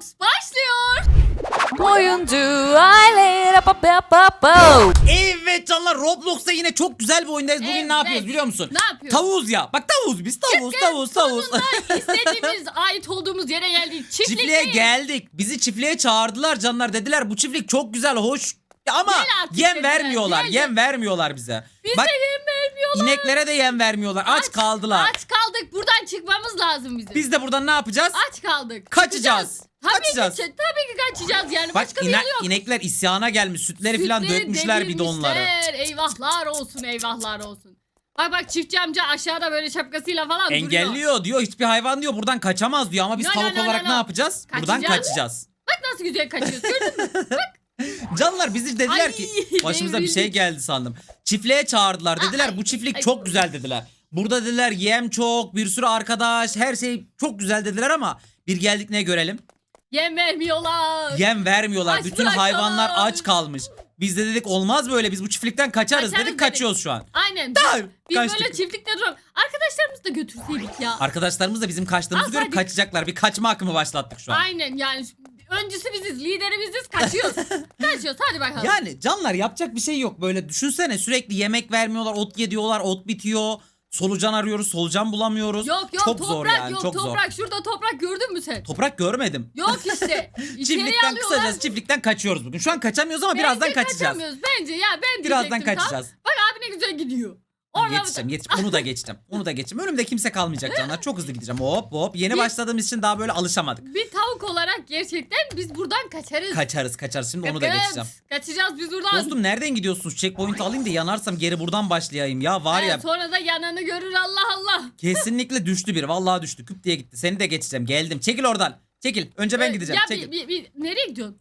Roblox başlıyor. Oyuncu aile pa pa pa pa. Evet canlar Roblox'ta yine çok güzel bir oyundayız. Bugün Evet. ne yapıyoruz biliyor musun? Ne yapıyoruz? Tavuz ya. Bak tavuz biz tavuz tavuz tavuz. Sonunda istediğimiz ait olduğumuz yere geldik. Çiftliğe değil. geldik. Bizi çiftliğe çağırdılar canlar. Dediler bu çiftlik çok güzel, hoş. Ama Gel artık yem dediler, vermiyorlar. gel. Yem vermiyorlar bize. Bize Bak yem vermiyorlar. ineklere de yem vermiyorlar. Aç, kaldılar. Aç çıkmamız lazım bizim. Biz de buradan ne yapacağız? Aç kaldık. Kaçacağız. Tabii Kaçacağız. ki, tabii ki kaçacağız yani. Bak Başka bir yolu yok. inekler isyana gelmiş. Sütleri falan Sütleri dökmüşler bidonları. devirmişler. Eyvahlar olsun eyvahlar olsun. Bak bak çiftçi amca aşağıda böyle şapkasıyla falan duruyor. Engelliyor diyor. Hiçbir hayvan diyor buradan kaçamaz diyor. Ama biz No, no, tavuk no, no, olarak no. ne yapacağız? Buradan Kaçacağız. kaçacağız. Bak nasıl güzel kaçıyoruz gördün mü? Canlar bizi dediler Ay, ki başımıza bir şey devrildik. geldi sandım. Çiftliğe çağırdılar. Dediler bu çiftlik ay. çok güzel dediler. Burada dediler yem çok, bir sürü arkadaş, her şey çok güzel dediler ama bir geldik ne görelim? Yem vermiyorlar. Yem vermiyorlar. Aç Bütün bırakıyorlar. hayvanlar aç kalmış. Biz de dedik olmaz böyle biz bu çiftlikten kaçarız, Kaçarız dedik dedik. kaçıyoruz şu an. Aynen. Daha Biz, kaçtık. böyle çiftlikte duruyoruz. Arkadaşlarımızı da götürseydik ya. Arkadaşlarımız da bizim kaçtığımızı görüp Alsaydık. kaçacaklar. Bir kaçma akımı başlattık şu an. Aynen yani. Öncüsü biziz, lideri biziz, kaçıyoruz. kaçıyoruz hadi bakalım. Yani canlar yapacak bir şey yok. Böyle düşünsene sürekli yemek vermiyorlar, ot yediyorlar, ot bitiyor. Solucan arıyoruz, solucan bulamıyoruz. yok yok çok toprak zor yani, yok çok zor. toprak. Şurada toprak gördün mü sen? Toprak görmedim. Yok işte. Çiftlikten alıyorlar. kısacası çiftlikten kaçıyoruz bugün. Şu an kaçamıyoruz ama Bence birazdan kaçacağız. kaçamıyoruz. Bence ya ben Birazdan diyecektim tam. kaçacağız. Bak abi ne güzel gidiyor. Orada Yetişeceğim, yetişeceğim. Onu da geçeceğim. Onu da geçeceğim. Önümde kimse kalmayacak canlar. Çok hızlı gideceğim. Hop hop. Yeni Bir- başladığımız için daha böyle alışamadık. bir tavuk olarak gerçekten biz buradan kaçarız. Kaçarız kaçarız. Şimdi onu da geçeceğim. Kaçacağız biz buradan. Dostum nereden gidiyorsunuz? Checkpoint alayım da yanarsam geri buradan başlayayım. Ya var ya Evet, sonra da yananı görür Allah Allah. kesinlikle düştü bir. Vallahi düştü. Küp diye gitti. Seni de geçeceğim. Geldim. Çekil oradan. Çekil. Önce ben Ee, gideceğim. Ya Çekil. bir, bir, bir- nereye gidiyorsun?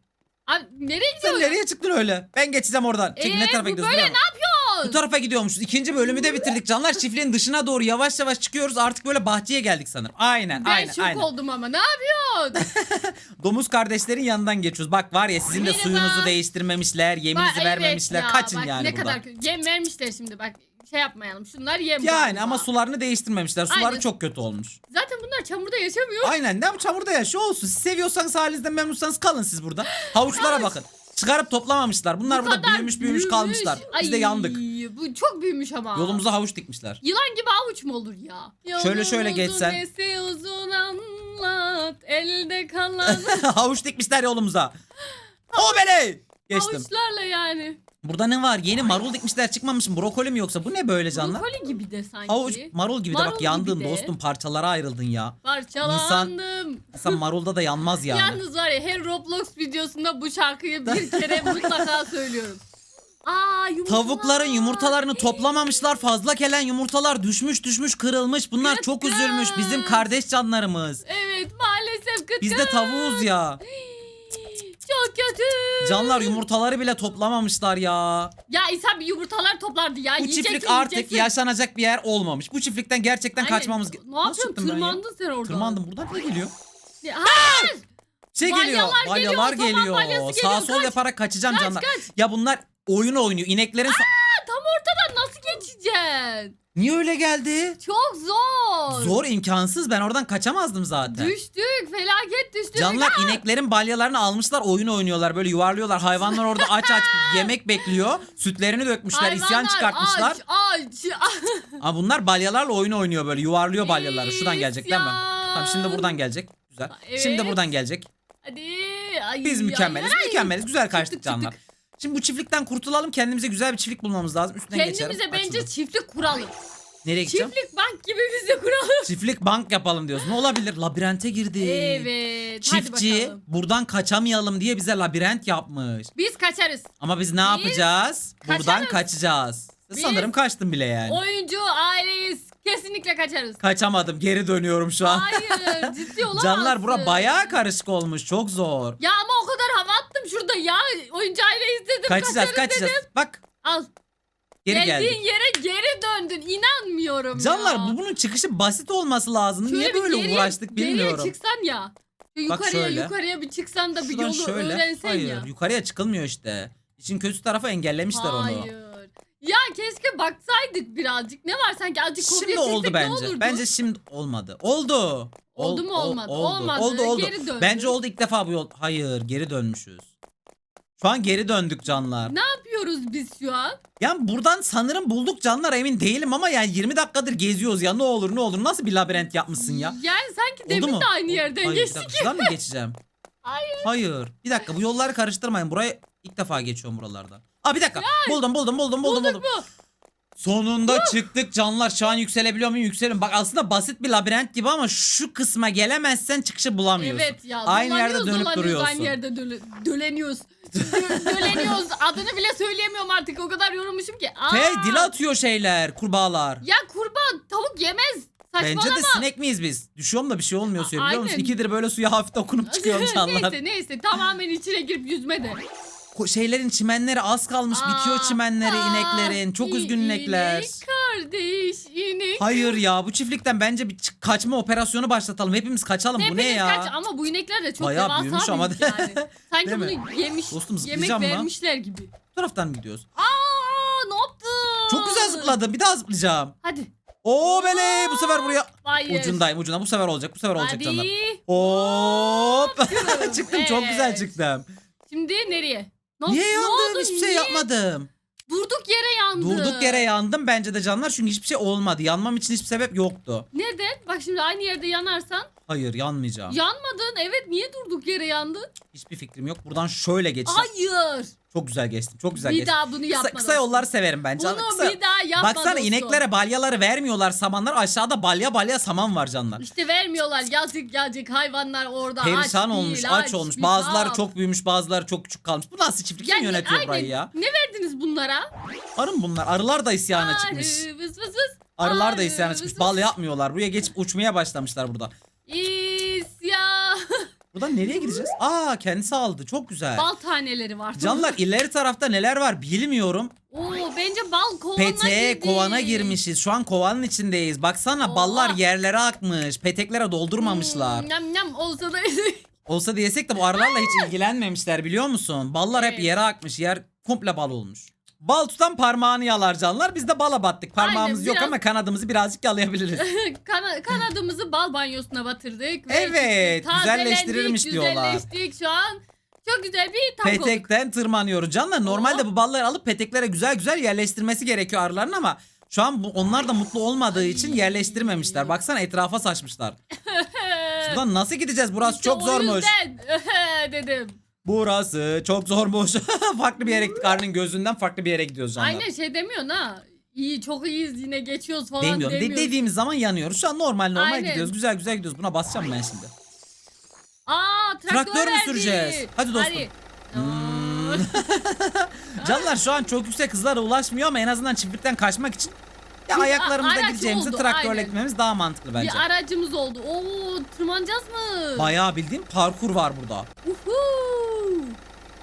Abi nereye Sen gidiyorsun? nereye çıktın öyle? Ben geçeceğim oradan. Çekil ne Ee, tarafa bu gidiyorsun? böyle ne yapıyorsun? Bu tarafa gidiyormuşuz. İkinci bölümü de bitirdik canlar. Çiftliğin dışına doğru yavaş yavaş çıkıyoruz. Artık böyle bahçeye geldik sanırım. Aynen ben aynen şok aynen. oldum ama ne yapıyorsun? Domuz kardeşlerin yanından geçiyoruz. Bak var ya sizin de Merhaba. suyunuzu değiştirmemişler. Yeminizi Bak, evet vermemişler. ya, Kaçın bak yani ne buradan. kadar kötü. Yem vermişler şimdi bak şey yapmayalım. Şunlar yem. Yani ama sularını değiştirmemişler. Suları Aynen. çok kötü olmuş. Zaten bunlar çamurda yaşamıyor. Aynen ne bu çamurda yaşıyor olsun. Siz seviyorsanız halinizden memnunsanız kalın siz burada. Havuçlara Havuç. bakın. Çıkarıp toplamamışlar. Bunlar Bu burada kadar büyümüş büyümüş kalmışlar. Biz de Ay, yandık. Bu çok büyümüş ama. Yolumuza havuç dikmişler. Yılan gibi avuç mu olur ya? Şöyle şöyle geçsen. nesi uzun anlat elde kalan havuç dikmişler yolumuza. O beni. Geçtim. avuçlarla yani. Burada ne var? Yeni marul dikmişler çıkmamış mı? Brokoli mi yoksa? Bu ne böyle canlar? Brokoli gibi de sanki. Havuç marul gibi de Marul bak gibi yandın de. dostum parçalara ayrıldın ya. Parçalandım. Sen marulda da yanmaz yani. Yalnız var ya her Roblox videosunda bu şarkıyı bir kere mutlaka söylüyorum. Aa yumurtalar. Tavukların yumurtalarını toplamamışlar. Fazla gelen yumurtalar düşmüş düşmüş kırılmış. Bunlar Kıt çok kıt. üzülmüş. Bizim kardeş canlarımız. Evet maalesef kıt Biz de kıt. tavuğuz ya. Çok kötü. Canlar yumurtaları bile toplamamışlar ya. Ya İsa bir yumurtalar toplardı ya. Bu Yiyeceksin, çiftlik artık yiyeceksin. yaşanacak bir yer olmamış. Bu çiftlikten gerçekten Aynen. kaçmamız... Ne yapıyorsun? çıktım ben ya? Tırmandın sen oradan. Tırmandım. Buradan ne geliyor? Ya, Hayır. Şey Balyalar geliyor. geliyor, Balyalar saman geliyor. balyası Sağ geliyor. sol yaparak kaçacağım Kaç, canlar. kaç. Ya bunlar oyun oynuyor. İneklerin... Aa, tam ortadan nasıl geçeceksin? Niye öyle geldi? Çok zor. Zor imkansız. Ben oradan kaçamazdım zaten. Düştük. Felaket düştük. Canlar ineklerin balyalarını almışlar oyun oynuyorlar böyle yuvarlıyorlar. Hayvanlar orada aç aç yemek bekliyor. Sütlerini dökmüşler isyan Hayvanlar çıkartmışlar. Aç aç. Ama bunlar balyalarla oyun oynuyor böyle yuvarlıyor balyaları. Şuradan gelecek değil mi? İsyan. Tamam şimdi buradan gelecek. Güzel. Evet. Şimdi buradan gelecek. Hadi. Ay, Biz mükemmeliz. ay, ay. Mükemmeliz. Güzel kaçtık Çıktık, canlar. çıktık. Şimdi bu çiftlikten kurtulalım. Kendimize güzel bir çiftlik bulmamız lazım. Üstünden geçerim. Kendimize bence Açıldı. çiftlik kuralım. Nereye gideceğim? Çiftlik bank gibi bize kuralım. Çiftlik bank yapalım diyoruz. Ne olabilir? Labirente girdi. Evet. Hadi Çiftçi bakalım. buradan kaçamayalım diye bize labirent yapmış. Biz kaçarız. Ama biz ne yapacağız? Buradan kaçarız. kaçacağız. Biz- Sanırım kaçtım bile yani. Oyuncu aileyiz. Kesinlikle kaçarız. Kaçamadım. Geri dönüyorum şu an. Hayır ciddi olamazsın. Canlar bura bayağı karışık olmuş. Çok zor. Ya ama o kadar hava şurada ya. Oyuncu aileyiz dedim. Kaçacağız kaçarız kaçacağız. Dedim. Bak Al. geri Geldiğin geldik. yere geri döndün. İnanmıyorum Canlar ya. bu bunun çıkışı basit olması lazım. Şöyle Niye bir böyle geriye- uğraştık bilmiyorum. Geriye çıksan ya. Ya Bak Yukarıya şöyle. yukarıya bir çıksan da bir Şuradan yolu öğrensen Hayır ya. yukarıya çıkılmıyor işte. İşin kötü tarafı engellemişler onu. Hayır. Ya keşke baksaydık birazcık. Ne var sanki azıcık kopya Şimdi oldu çeksek ne bence. olurdu? Bence şimdi olmadı. Oldu. Oldu mu, olmadı? Olmadı, Oldu oldu. geri döndü. Bence oldu ilk defa bu yol. Hayır geri dönmüşüz. Şu an geri döndük canlar. Ne yapıyoruz biz şu an? Yani buradan sanırım bulduk canlar emin değilim ama yani 20 dakikadır geziyoruz ya ne olur ne olur nasıl bir labirent yapmışsın ya. Yani sanki demin mu? de aynı yerden Hayır, geçtik. dakika, şuradan mı geçeceğim? Hayır. Hayır. Bir dakika bu yolları karıştırmayın. Burayı ilk defa geçiyorum buralardan. Aa bir dakika. Buldum buldum buldum buldum Bulduk buldum. mu? Sonunda çıktık canlar. Şu an yükselebiliyor muyum? Yükseliyorum. Bak aslında basit bir labirent gibi ama şu kısma gelemezsen çıkışı bulamıyorsun. Evet ya. Aynı yerde dolanıyoruz, dönüp duruyorsun. Aynı yerde döle- döleniyoruz. Dö- döleniyoruz. Adını bile söyleyemiyorum artık. O kadar yorulmuşum ki. Aa, Hey dil atıyor şeyler, kurbağalar. Ya kurban tavuk yemez. Saçmalama. Bence de sinek miyiz biz? Düşüyorum da bir şey olmuyor suya biliyor musun? Aynen. İkidir böyle suya hafif dokunup çıkıyorum canlar. neyse neyse tamamen içine girip yüzme de. Ko- Şeylerin çimenleri az kalmış bitiyor Aa, çimenleri aa, ineklerin. Çok üzgün inekler. İnek kardeş inek. Hayır ya bu çiftlikten bence bir çık- kaçma operasyonu başlatalım. Hepimiz kaçalım. bu ne Hepiniz ya? kaç ama bu inekler de çok Bayağı devasa büyümüş büyük ama. yani. Sanki Değil mi? bunu yemiş, Dostum, yemek zıplayacağım lan. vermişler gibi. Bu taraftan mı gidiyoruz? Aa ne yaptın? Çok güzel zıpladım. Bir daha zıplayacağım. Hadi. Oo bele bu sefer buraya Hayır. ucundayım ucunda. Bu sefer olacak. Bu sefer olacak Hadi. canlar. Hop. çıktım çok güzel Evet. çıktım. Şimdi nereye? Niye yandım? Hiçbir şey yapmadım. Durduk yere yandı. Durduk yere yandım bence de canlar çünkü hiçbir şey olmadı. Yanmam için hiçbir sebep yoktu. Neden? Bak şimdi aynı yerde yanarsan. Hayır yanmayacağım. Yanmadın. Evet niye durduk yere yandın? Hiçbir fikrim yok. Buradan şöyle geçeceğim. Hayır. Çok güzel geçtim. Çok güzel bir geçtim. daha bunu yapma. Kısa, kısa yolları severim bence. Bunu Kısa- bir daha yapma Baksana dostum. ineklere balyaları vermiyorlar samanlar. Aşağıda balya balya saman var canlar. İşte vermiyorlar. Yazık yazık hayvanlar orada Perişan aç olmuş, değil, aç olmuş. bir Bazıları çok büyümüş, bazıları çok küçük kalmış. Bu nasıl çiftlik? Kim ne- yönetiyor aynen. burayı ya? Ne bunlara? Arı mı bunlar? Arılar da isyana çıkmış. Arı, vız vız vız. Arılar da isyana çıkmış. Bal yapmıyorlar. Buraya geçip uçmaya başlamışlar burada. İsyan. Buradan nereye gideceğiz? Aa kendisi aldı. Çok güzel. Bal taneleri var. Canlar ileri tarafta neler var bilmiyorum. Oo bence bal kovanına Peteğe girdi. kovana girmişiz. Şu an kovanın içindeyiz. Baksana Oha. ballar yerlere akmış. Peteklere doldurmamışlar. Hmm, Nam nam olsa da Olsa diyesek de bu arılarla hiç ilgilenmemişler biliyor musun? Ballar hep Evet. yere akmış. Yer komple bal olmuş. Bal tutan parmağını yalar canlar. Biz de bala battık. Parmağımız Aynen, yok biraz- ama kanadımızı birazcık yalayabiliriz. Kana- kanadımızı bal banyosuna batırdık. ve Evet, güzelleştirilmiş Tazelendik, diyorlar. Güzelleştik şu an. Çok güzel bir tavuk olduk. Petekten tırmanıyoruz. Canlar normalde bu balları alıp peteklere güzel güzel yerleştirmesi gerekiyor arıların ama şu an bu, onlar da mutlu olmadığı için yerleştirmemişler. Baksana etrafa saçmışlar. Buradan nasıl gideceğiz? Burası İşte çok o zormuş. yüzden dedim. Burası çok zormuş. farklı bir yere gittik. Arının gözünden farklı bir yere gidiyoruz canlar. Aynen şey demiyorsun ha. İyi çok iyiyiz yine geçiyoruz falan Demiyorum. De- dediğimiz zaman yanıyoruz. Şu an normal normal Aynen. gidiyoruz. Güzel güzel gidiyoruz. Buna basacağım ben şimdi. Aa traktör, Traktör mü verdi. süreceğiz? Hadi dostum. Hmm. Canlar şu an çok yüksek hızlara ulaşmıyor ama en azından çiftlikten kaçmak için ya Bir ayaklarımızda a- araç gideceğimizi oldu, traktörle aynen. gitmemiz daha mantıklı bence. Bir aracımız oldu. Oo tırmanacağız mı? Bayağı bildiğim parkur var burada. Uhu.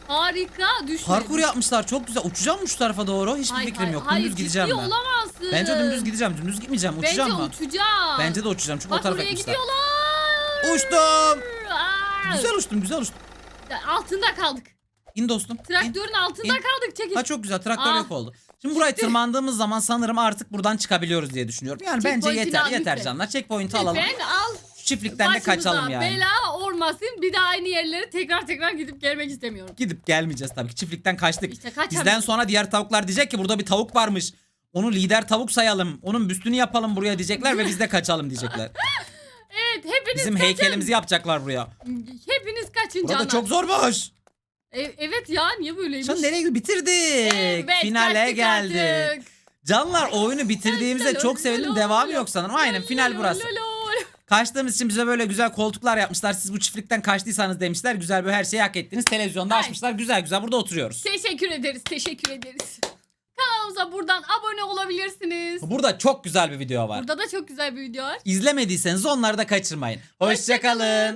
Harika düşün. Parkur yapmışlar çok güzel. Uçacağım mı şu tarafa doğru? Hiçbir Hayır, fikrim hayır, yok. Hayır, dümdüz gideceğim ben. olamazsın. Bence dümdüz gideceğim. Dümdüz gitmeyeceğim. Uçacağım Bence mı? uçacağım. Bence de uçacağım çünkü o Bak tarafa buraya gitmişler. gidiyorlar. Uçtum. Aa. Güzel uçtum güzel uçtum. Altında kaldık. İn dostum. in. Traktörün altında in. kaldık. Çekil. Ha çok güzel traktör Ah. yok oldu. Şimdi burayı tırmandığımız zaman sanırım artık buradan çıkabiliyoruz diye düşünüyorum. Yani bence Checkpoint'ini yeter yeter lütfen. canlar. Checkpoint'i alalım. Lütfen al. Çiftlikten de Başımıza kaçalım yani. bela olmasın. Bir daha aynı yerlere tekrar tekrar gidip gelmek istemiyorum. Gidip gelmeyeceğiz tabii ki. Çiftlikten kaçtık. İşte. Bizden sonra diğer tavuklar diyecek ki burada bir tavuk varmış. Onu lider tavuk sayalım. Onun büstünü yapalım buraya diyecekler ve biz de kaçalım diyecekler. Evet hepiniz Bizim kaçın. heykelimizi yapacaklar buraya. Hepiniz kaçın Burada canlar. çok zormuş. E- evet ya niye böyleymiş? An nereye? Bitirdik. Evet, Finale kaçtık geldik. artık. Canlar oyunu bitirdiğimizde çok sevindim. Devamı yok sanırım. Aynen final burası. Kaçtığımız için bize böyle güzel koltuklar yapmışlar. Siz bu çiftlikten kaçtıysanız demişler. Güzel bir her şeyi hak ettiniz. Televizyonda Aynen. açmışlar. Güzel güzel burada oturuyoruz. Teşekkür ederiz, teşekkür ederiz. Kanalımıza buradan abone olabilirsiniz. Burada çok güzel bir video var. Burada da çok güzel bir video var. İzlemediyseniz onları da kaçırmayın. Hoşçakalın. Hoşçakalın.